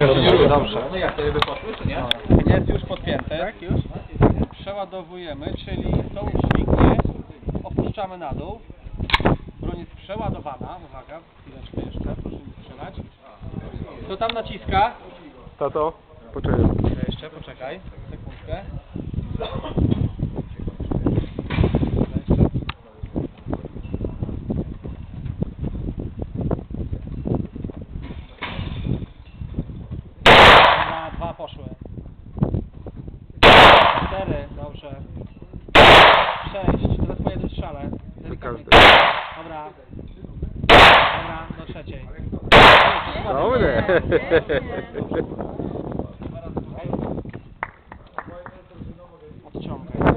Dobrze. No jak, to by poszły, czy nie? Jest już podpięty. Tak, już? Przeładowujemy, czyli to uśmignie, opuszczamy na dół. Broń jest przeładowana, uwaga, chwileczkę jeszcze, proszę nie strzelać. To tam naciska. Tato, poczekaj. Jeszcze, poczekaj, sekundkę. Dwa poszły. Cztery, dobrze. Sześć, teraz po jednym strzale. Delikatnie. Dobra. Dobra, do trzeciej. Dobre. Odciągaj.